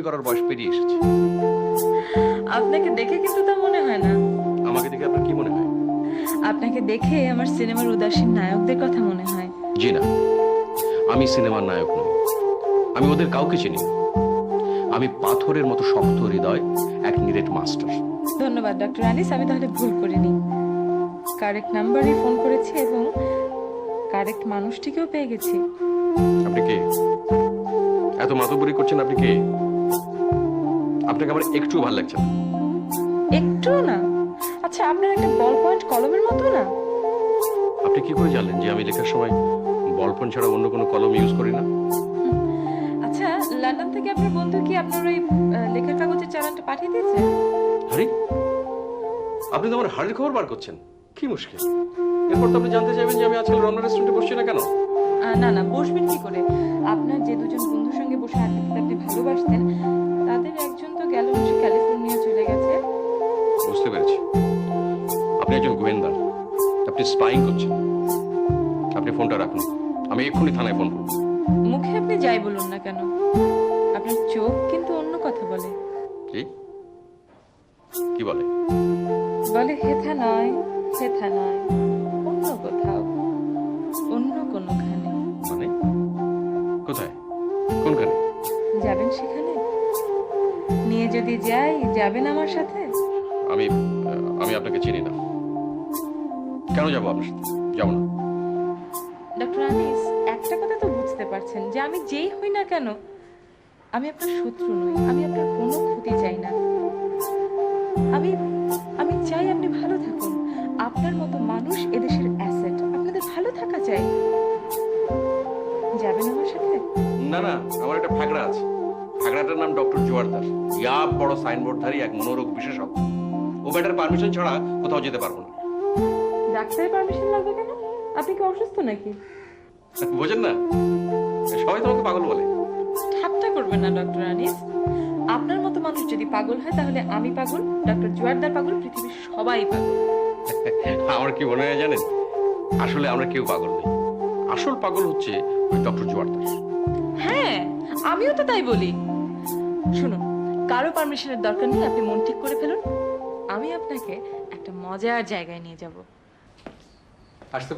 ফাজলামি করার বয়স পেরিয়ে এসেছে। আপনাকে দেখে কিন্তু তা মনে হয় না। আমাকে দেখে আপনার কি মনে হয়? আপনাকে দেখে আমার সিনেমার উদাসীন নায়কদের কথা মনে হয়। জি না আমি সিনেমার নায়ক নই। আমি ওদের কাউকে চিনি আমি পাথরের মতো শক্ত হৃদয় এক নিরেট মাস্টার। ধন্যবাদ ডক্টর আনিস আমি তাহলে ভুল করিনি। কারেক্ট নাম্বারে ফোন করেছি এবং কারেক্ট মানুষটিকেও পেয়ে গেছি। আপনি কে? এত মাতবরি করছেন আপনি কে? আপনাকে আমার একটু ভালো লাগছে না। একটু না? আচ্ছা আপনার একটা বল পয়েন্ট কলমের মতো না? আপনি কি করে জানলেন যে আমি লেখার সময় বলপন ছাড়া অন্য কোনো কলম ইউজ করি না? আচ্ছা লন্ডন থেকে আপনার বন্ধু কি আপনার ওই লেখার কাগজের চালানটা পাঠিয়ে দিয়েছে? হারি আপনি তো আমার হাড়ির খবর বার করছেন। কি মুশকিল। এরপর তো আপনি জানতে চাইবেন যে আমি আজকাল রমনা রেস্টুরেন্টে বসছি না কেন? না না বসবেন কি করে? আপনার যে দুজন বন্ধুর সঙ্গে বসে আড্ডা দিতে আপনি ভালোবাসতেন আপনি স্পাইং করছেন আপনি ফোনটা রাখুন। আমি এক্ষুনি থানায় ফোন করব। মুখে আপনি যাই বলুন না কেন? আপনার চোখ কিন্তু অন্য কথা বলে। কি? কি বলে? বলে হেথা নয় হেথা নয় অন্য কোথাও অন্য কোনোখানে। মানে? কোথায়? কোনখানে? যাবেন সেখানে? নিয়ে যদি যাই যাবেন আমার সাথে? আমি আমি আপনাকে চিনি না। কেন যাব আপনার সাথে? যাব না। ডক্টর আনিস একটা কথা তো বুঝতে পারছেন যে আমি যেই হই না কেন আমি আপনার শত্রু নই আমি আপনার কোনো ক্ষতি চাই না। আমি আমি চাই আপনি ভালো থাকুন। আপনার মতো মানুষ এদেশের অ্যাসেট আপনাদের ভালো থাকা চাই। যাবেন আমার সাথে? না না আমার একটা ফ্যাগড়া আছে। ফ্যাগড়াটার নাম ডক্টর জোয়ারদার। ইয়া বড় সাইনবোর্ডধারী এক মনোরোগ বিশেষজ্ঞ। ও ব্যাটার পারমিশন ছাড়া কোথাও যেতে পারব না। ডাক্তারের পারমিশন লাগবে কেন? আপনি কি অসুস্থ নাকি? বোঝেন না সবাই তোমাকে পাগল বলে। ঠাট্টা করবেন না ডক্টর আনিস। আপনার মতো মানুষ যদি পাগল হয় তাহলে আমি পাগল ডক্টর জোয়ারদার পাগল পৃথিবীর সবাই পাগল। আমার কি মনে হয় জানেন? আসলে আমরা কেউ পাগল নেই। আসল পাগল হচ্ছে ওই ডক্টর জোয়ারদার। হ্যাঁ আমিও তো তাই বলি। শুনুন কারও পারমিশনের দরকার নেই আপনি মন ঠিক করে ফেলুন। আমি আপনাকে একটা মজার জায়গায় নিয়ে যাব। Acho que